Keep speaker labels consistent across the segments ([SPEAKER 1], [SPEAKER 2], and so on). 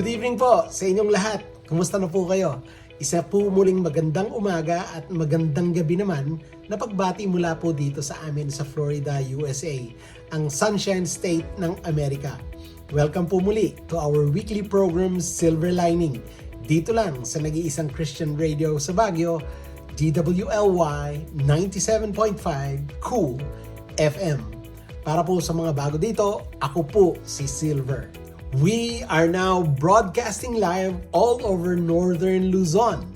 [SPEAKER 1] Good evening po sa inyong lahat. Kumusta na po kayo? Isa po muling magandang umaga at magandang gabi naman na pagbati mula po dito sa amin sa Florida, USA, ang Sunshine State ng Amerika. Welcome po muli to our weekly program Silver Lining. Dito lang sa nag-iisang Christian radio sa Baguio, DWLY 97.5 Cool FM. Para po sa mga bago dito, ako po si Silver. We are now broadcasting live all over Northern Luzon.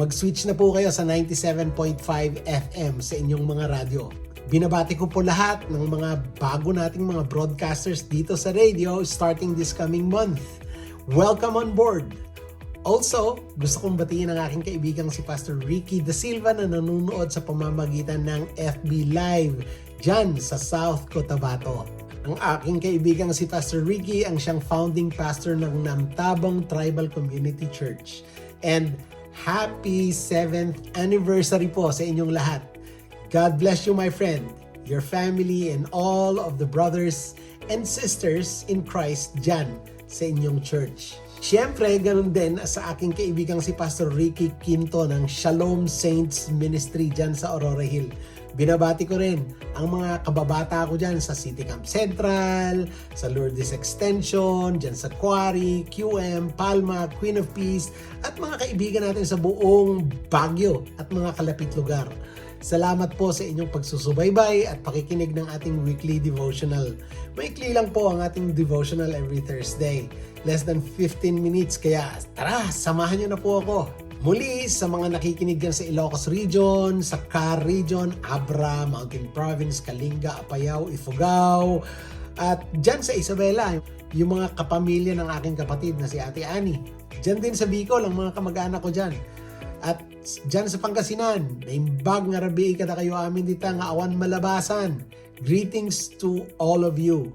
[SPEAKER 1] Mag-switch na po kayo sa 97.5 FM sa inyong mga radyo. Binabati ko po lahat ng mga bago nating mga broadcasters dito sa radio starting this coming month. Welcome on board! Also, gusto kong batiin ang aking kaibigang si Pastor Ricky Da Silva na nanonood sa pamamagitan ng FB Live dyan sa South Cotabato. Ang aking kaibigang si Pastor Ricky ang siyang founding pastor ng Namtabong Tribal Community Church. And happy 7th anniversary po sa inyong lahat. God bless you my friend, your family, and all of the brothers and sisters in Christ dyan sa inyong church. Siyempre, ganun din sa aking kaibigang si Pastor Ricky Quinto ng Shalom Saints Ministry dyan sa Aurora Hill. Binabati ko rin ang mga kababata ko dyan sa City Camp Central, sa Lourdes Extension, dyan sa Quarry, QM, Palma, Queen of Peace, at mga kaibigan natin sa buong Baguio at mga kalapit lugar. Salamat po sa inyong pagsusubaybay at pakikinig ng ating weekly devotional. Maikli lang po ang ating devotional every Thursday. Less than 15 minutes, kaya tara, samahan niyo na po ako. Muli sa mga nakikinig dyan sa Ilocos Region, sa Car Region, Abra, Mountain Province, Kalinga, Apayao, Ifugao, at dyan sa Isabela, yung mga kapamilya ng aking kapatid na si Ate Ani. Dyan din sa Bicol, ang mga kamag-anak ko dyan. At dyan sa Pangasinan, naimbag nga rabi kada kayo amin dita nga awan malabasan. Greetings to all of you.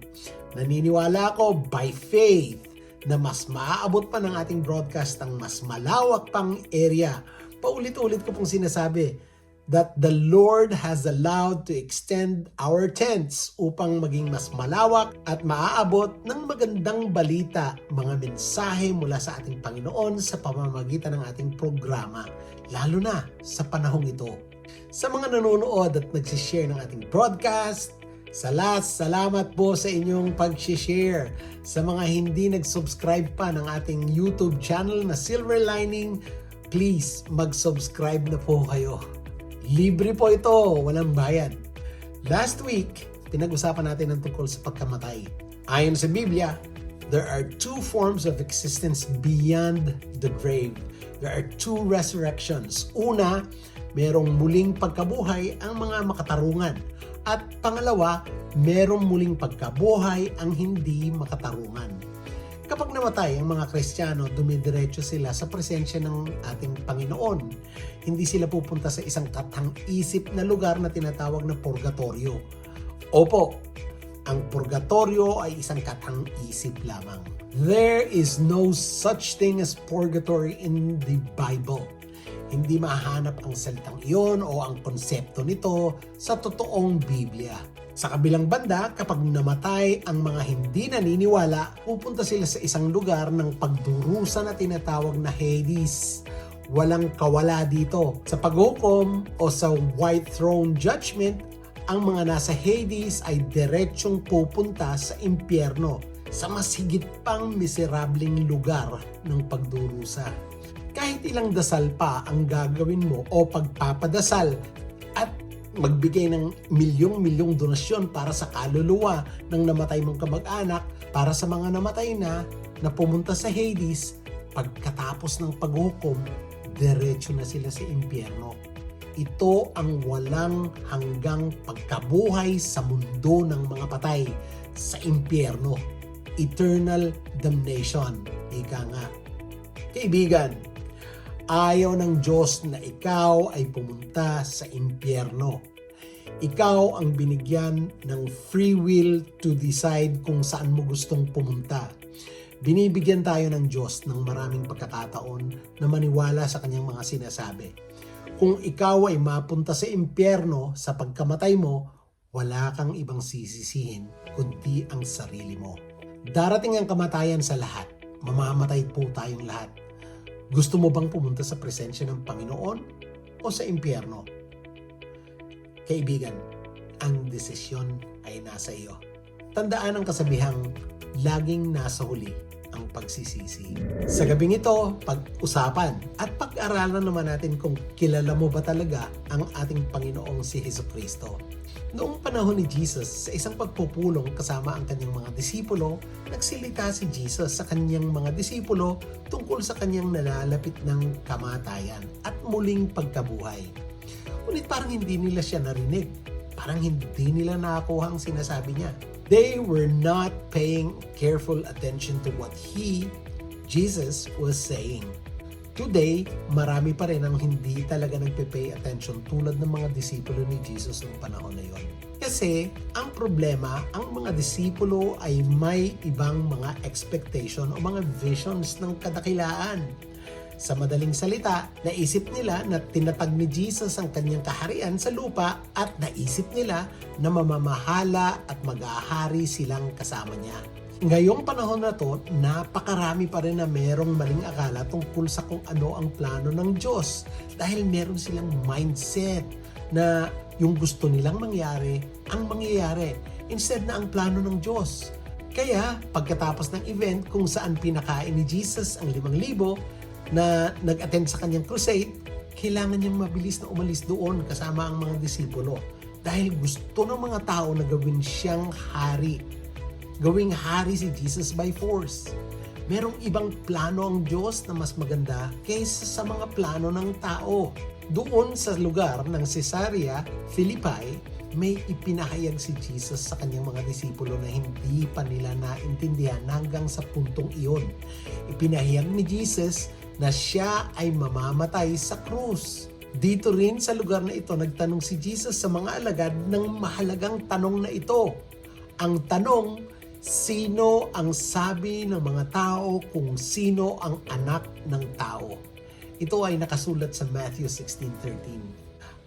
[SPEAKER 1] Naniniwala ako by faith na mas maaabot pa ng ating broadcast ang mas malawak pang area. Paulit-ulit ko pong sinasabi that the Lord has allowed to extend our tents upang maging mas malawak at maaabot ng magandang balita, mga mensahe mula sa ating Panginoon sa pamamagitan ng ating programa, lalo na sa panahong ito. Sa mga nanonood at nagsishare ng ating broadcast, sa last, salamat po sa inyong pag-share. Sa mga hindi nag-subscribe pa ng ating YouTube channel na Silver Lining, please mag-subscribe na po kayo. Libre po ito, walang bayad. Last week, pinag-usapan natin ang tungkol sa pagkamatay. Ayon sa Biblia, there are two forms of existence beyond the grave. There are two resurrections. Una, merong muling pagkabuhay ang mga makatarungan. At pangalawa, merong muling pagkabuhay ang hindi makatarungan. Kapag namatay ang mga Kristiyano, dumidiretso sila sa presensya ng ating Panginoon. Hindi sila pupunta sa isang katang-isip na lugar na tinatawag na purgatorio. Opo, ang purgatorio ay isang katang-isip lamang. There is no such thing as purgatory in the Bible. Hindi mahanap ang salitang iyon o ang konsepto nito sa totoong Biblia. Sa kabilang banda, kapag namatay ang mga hindi naniniwala, pupunta sila sa isang lugar ng pagdurusa na tinatawag na Hades. Walang kawala dito. Sa paghukom o sa White Throne Judgment, ang mga nasa Hades ay diretsyong pupunta sa impyerno, sa mas higit pang miserableng lugar ng pagdurusa. Kahit ilang dasal pa ang gagawin mo o pagpapadasal at magbigay ng milyong-milyong donasyon para sa kaluluwa ng namatay mong kamag-anak, para sa mga namatay na na pumunta sa Hades, pagkatapos ng paghukom, diretso na sila sa impyerno. Ito ang walang hanggang pagkabuhay sa mundo ng mga patay sa impyerno. Eternal damnation. Ika nga. Kaibigan, ayaw ng Diyos na ikaw ay pumunta sa impyerno. Ikaw ang binigyan ng free will to decide kung saan mo gustong pumunta. Binibigyan tayo ng Diyos ng maraming pagkakataon na maniwala sa kanyang mga sinasabi. Kung ikaw ay mapunta sa impyerno sa pagkamatay mo, wala kang ibang sisisihin kundi ang sarili mo. Darating ang kamatayan sa lahat. mamamatay po tayong lahat. Gusto mo bang pumunta sa presensya ng Panginoon o sa impyerno? Kaibigan, ang desisyon ay nasa iyo. Tandaan ang kasabihang laging nasa huli ang pagsisisi. Sa gabing ito, pag-usapan at pag-aralan naman natin kung kilala mo ba talaga ang ating Panginoong si Heso Kristo. Noong panahon ni Jesus, sa isang pagpupulong kasama ang kanyang mga disipulo, nagsilita si Jesus sa kanyang mga disipulo tungkol sa kanyang nalalapit ng kamatayan at muling pagkabuhay. Ngunit parang hindi nila siya narinig. Parang hindi nila nakakuha ang sinasabi niya. They were not paying careful attention to what he, Jesus, was saying. Today, marami pa rin ang hindi talaga nagpe-pay attention tulad ng mga disipulo ni Jesus noong panahon na yon. Kasi, ang problema, ang mga disipulo ay may ibang mga expectation o mga visions ng kadakilaan. Sa madaling salita, naisip nila na tinatag ni Jesus ang kanyang kaharian sa lupa at naisip nila na mamamahala at mag-aahari silang kasama niya. Ngayong panahon na to, napakarami pa rin na merong maling akala tungkol sa kung ano ang plano ng Diyos. Dahil meron silang mindset na yung gusto nilang mangyari, ang mangyayari instead na ang plano ng Diyos. Kaya pagkatapos ng event kung saan pinakain ni Jesus ang limang libo na nag-attend sa kanyang crusade, kailangan niyang mabilis na umalis doon kasama ang mga disipulo. Dahil gusto ng mga tao na gawin siyang hari gawing hari si Jesus by force. Merong ibang plano ang Diyos na mas maganda kaysa sa mga plano ng tao. Doon sa lugar ng Caesarea Philippi, may ipinahayag si Jesus sa kanyang mga disipulo na hindi pa nila naintindihan hanggang sa puntong iyon. Ipinahayag ni Jesus na siya ay mamamatay sa krus. Dito rin sa lugar na ito, nagtanong si Jesus sa mga alagad ng mahalagang tanong na ito. Ang tanong, sino ang sabi ng mga tao kung sino ang anak ng tao? Ito ay nakasulat sa Matthew 16:13.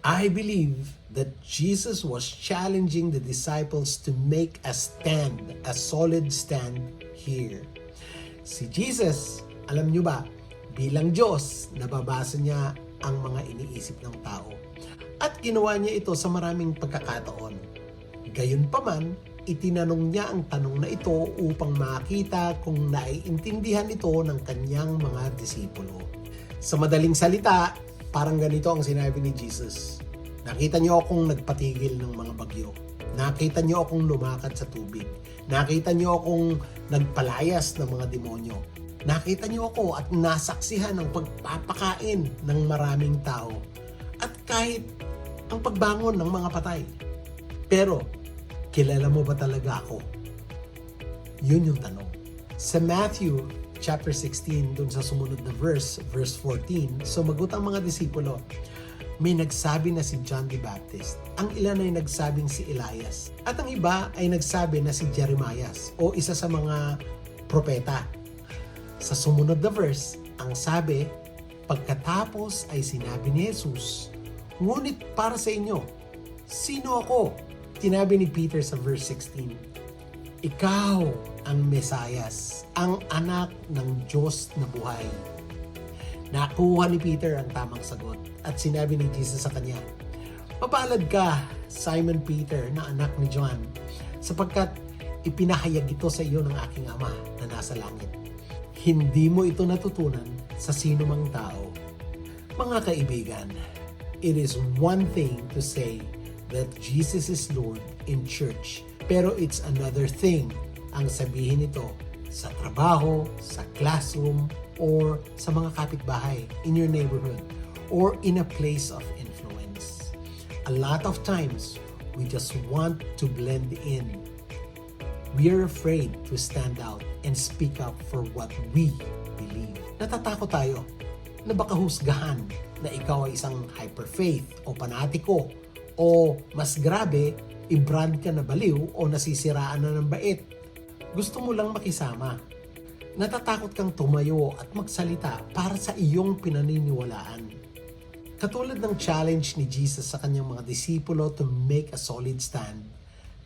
[SPEAKER 1] I believe that Jesus was challenging the disciples to make a stand, a solid stand here. Si Jesus, alam nyo ba, bilang Diyos, nababasa niya ang mga iniisip ng tao. At ginawa niya ito sa maraming pagkakataon. Gayunpaman, itinanong niya ang tanong na ito upang makita kung naiintindihan ito ng kanyang mga disipulo. Sa madaling salita, parang ganito ang sinabi ni Jesus. Nakita niyo akong nagpatigil ng mga bagyo. Nakita niyo akong lumakad sa tubig. Nakita niyo akong nagpalayas ng mga demonyo. Nakita niyo ako at nasaksihan ang pagpapakain ng maraming tao. At kahit ang pagbangon ng mga patay. Pero, kilala mo ba talaga ako? Yun yung tanong. Sa Matthew chapter 16, dun sa sumunod na verse, verse 14, sumagot ang mga disipulo, may nagsabi na si John the Baptist. Ang ilan ay nagsabing si Elias. At ang iba ay nagsabi na si Jeremias o isa sa mga propeta. Sa sumunod na verse, ang sabi, pagkatapos ay sinabi ni Jesus, Ngunit para sa inyo, sino ako? Tinabi ni Peter sa verse 16, Ikaw ang Mesayas, ang anak ng Diyos na buhay. Nakuha ni Peter ang tamang sagot at sinabi ni Jesus sa kanya, Mapalad ka, Simon Peter, na anak ni John, sapagkat ipinahayag ito sa iyo ng aking ama na nasa langit. Hindi mo ito natutunan sa sino mang tao. Mga kaibigan, it is one thing to say that Jesus is Lord in church, pero it's another thing ang sabihin ito sa trabaho, sa classroom, or sa mga kapitbahay in your neighborhood or in a place of influence. A lot of times, we just want to blend in. We are afraid to stand out and speak up for what we believe. Natatakot tayo na baka husgahan na ikaw ay isang hyperfaith o panatiko o mas grabe, i-brand ka na baliw o nasisiraan na ng bait. Gusto mo lang makisama. Natatakot kang tumayo at magsalita para sa iyong pinaniniwalaan. Katulad ng challenge ni Jesus sa kanyang mga disipulo to make a solid stand,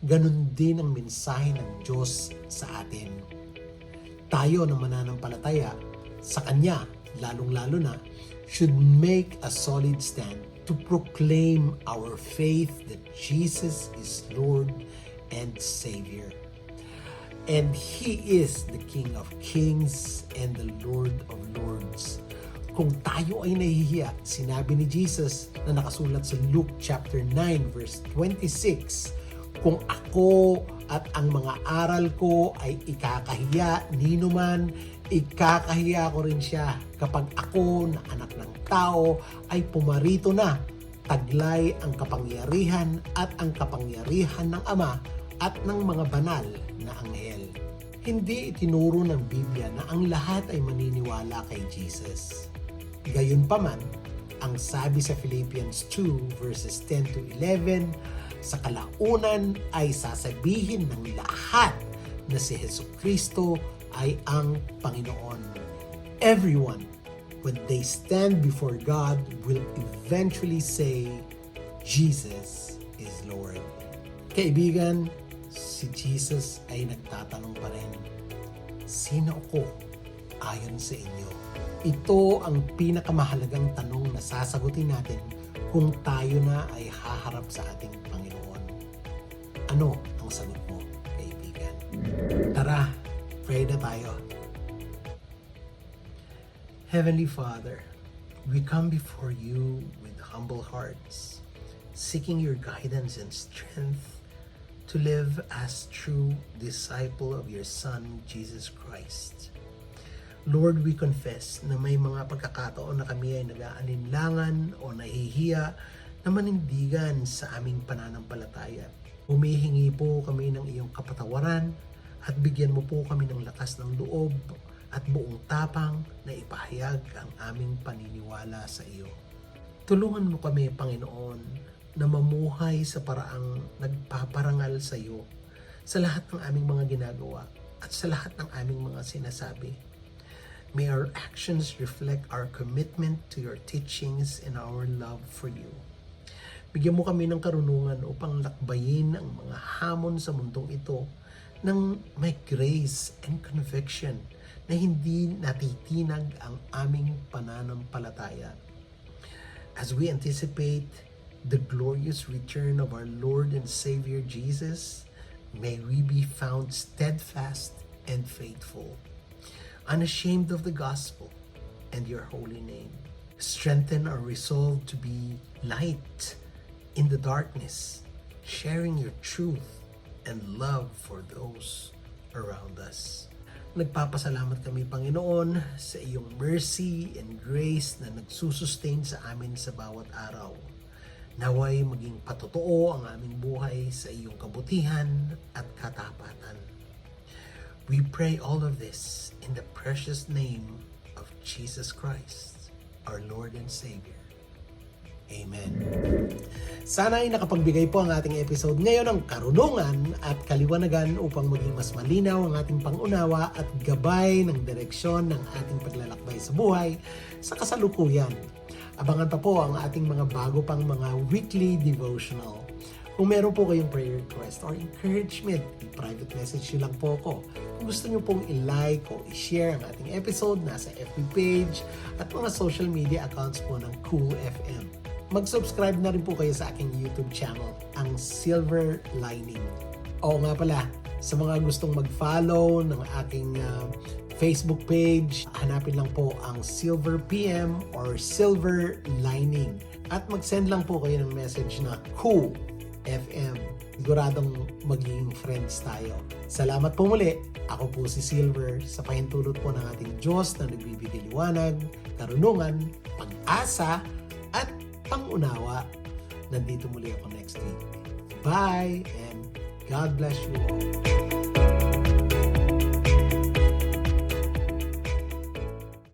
[SPEAKER 1] ganun din ang mensahe ng Diyos sa atin. tayo na mananampalataya sa Kanya, lalong-lalo na, should make a solid stand to proclaim our faith that Jesus is Lord and Savior. And He is the King of Kings and the Lord of Lords. Kung tayo ay nahihiya, sinabi ni Jesus na nakasulat sa Luke chapter 9 verse 26, kung ako at ang mga aral ko ay ikakahiya nino man, ikakahiya ko rin siya kapag ako na anak ng tao ay pumarito na. Taglay ang kapangyarihan at ang kapangyarihan ng Ama at ng mga banal na anghel. Hindi itinuro ng Biblia na ang lahat ay maniniwala kay Jesus. Gayunpaman, ang sabi sa Philippians 2 verses 10 to 11, sa kalaunan ay sasabihin ng lahat na si Heso Kristo ay ang Panginoon. Everyone, when they stand before God, will eventually say, Jesus is Lord. Kaibigan, si Jesus ay nagtatanong pa rin, Sino ako ayon sa inyo? Ito ang pinakamahalagang tanong na sasagutin natin kung tayo na ay haharap sa ating Panginoon. Ano ang sagot mo, kaibigan? Tara, pray na tayo. Heavenly Father, we come before you with humble hearts, seeking your guidance and strength to live as true disciple of your Son, Jesus Christ. Lord, we confess na may mga pagkakataon na kami ay nag-aalinlangan o nahihiya na manindigan sa aming pananampalataya. Humihingi po kami ng iyong kapatawaran at bigyan mo po kami ng lakas ng loob at buong tapang na ipahayag ang aming paniniwala sa iyo. Tulungan mo kami, Panginoon, na mamuhay sa paraang nagpaparangal sa iyo sa lahat ng aming mga ginagawa at sa lahat ng aming mga sinasabi. May our actions reflect our commitment to your teachings and our love for you. Bigyan mo kami ng karunungan upang lakbayin ang mga hamon sa mundong ito ng may grace and conviction na hindi natitinag ang aming pananampalataya. As we anticipate the glorious return of our Lord and Savior Jesus, may we be found steadfast and faithful, unashamed of the gospel and your holy name. Strengthen our resolve to be light in the darkness, sharing your truth and love for those around us. Nagpapasalamat kami, Panginoon, sa iyong mercy and grace na nagsusustain sa amin sa bawat araw. Naway maging patotoo ang aming buhay sa iyong kabutihan at katapatan. We pray all of this in the precious name of Jesus Christ, our Lord and Savior. Amen. Sana ay nakapagbigay po ang ating episode ngayon ng karunungan at kaliwanagan upang maging mas malinaw ang ating pangunawa at gabay ng direksyon ng ating paglalakbay sa buhay sa kasalukuyan. Abangan pa po ang ating mga bago pang mga weekly devotional. Kung meron po kayong prayer request or encouragement, i-private message nyo lang po ako. Kung gusto nyo pong i-like o i-share ang ating episode, nasa FB page at mga social media accounts po ng Cool FM. Mag-subscribe na rin po kayo sa aking YouTube channel, ang Silver Lining. Oo nga pala, sa mga gustong mag-follow ng aking uh, Facebook page, hanapin lang po ang Silver PM or Silver Lining. At mag-send lang po kayo ng message na Cool FM. Siguradong magiging friends tayo. Salamat po muli. Ako po si Silver sa pahintulot po ng ating Diyos na nagbibigay liwanag, karunungan, pag-asa, pangunawa. Nandito muli ako next week. Bye and God bless you all.